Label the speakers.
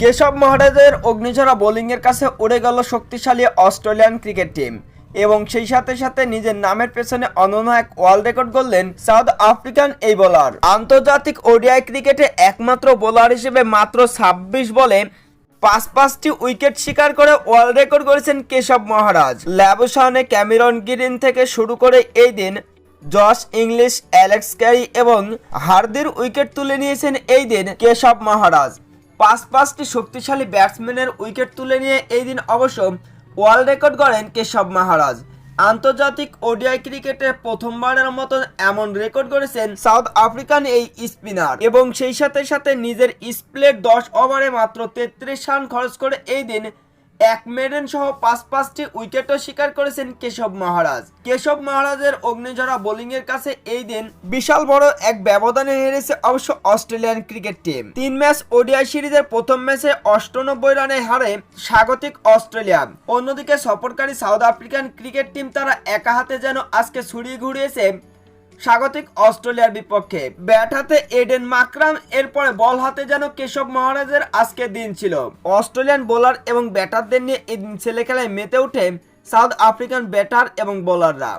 Speaker 1: কেশব মহারাজের অগ্নিঝরা বোলিংয়ের কাছে উড়ে গেল শক্তিশালী অস্ট্রেলিয়ান ক্রিকেট টিম। এবং সেই সাথে সাথে নিজের নামের পেছনে অনন্য এক ওয়ার্ল্ড রেকর্ড করলেন সাউথ আফ্রিকান এই বোলার। আন্তর্জাতিক ওডিআই ক্রিকেটে একমাত্র বোলার হিসেবে মাত্র ছাব্বিশ বলে পাঁচ পাঁচটি উইকেট শিকার করে ওয়ার্ল্ড রেকর্ড করেছেন Keshav Maharaj. Labuschagne Cameron Green থেকে শুরু করে এই দিন জস ইংলিশ, অ্যালেক্স ক্যারি এবং হার্দির উইকেট তুলে নিয়েছেন এই দিন কেশব মহারাজ। পাঁচ পাঁচটি শক্তিশালী ব্যাটসম্যানের উইকেট তুলে নিয়ে এই দিন অবশ্য ওয়ার্ল্ড রেকর্ড গড়েন কেশব মহারাজ। আন্তর্জাতিক ওডিআই ক্রিকেটে প্রথমবারের মতন এমন রেকর্ড করেছেন সাউথ আফ্রিকান এই স্পিনার এবং সেই সাথে সাথে নিজের স্প্লেট দশ ওভারে মাত্র তেত্রিশ রান খরচ করে এই দিন এক মেডেন সহ পাঁচ পাঁচটি উইকেটও শিকার করেছেন কেশব মহারাজ। কেশব মহারাজের অগ্নিঝরা বোলিং এর কাছে এই দিন বিশাল বড় এক ব্যবধানে হেরেছে অবশ্য অস্ট্রেলিয়ান ক্রিকেট টিম। তিন ম্যাচ ওডিআই সিরিজের প্রথম ম্যাচে অষ্টানব্বই রানে হারে স্বাগতিক অস্ট্রেলিয়া। অন্যদিকে সফরকারী সাউথ আফ্রিকান ক্রিকেট টিম তারা একা হাতে যেন আজকে ছুড়িয়ে ঘুরিয়েছে স্বাগতিক অস্ট্রেলিয়ার বিপক্ষে। ব্যাট হাতে এডেন মাকরাম, এরপরে বল হাতে যেন কেশব মহারাজের আজকে দিন ছিল। অস্ট্রেলিয়ান বোলার এবং ব্যাটারদের নিয়ে এদিন ছেলে খেলায় মেতে ওঠে সাউথ আফ্রিকান ব্যাটার এবং বোলাররা।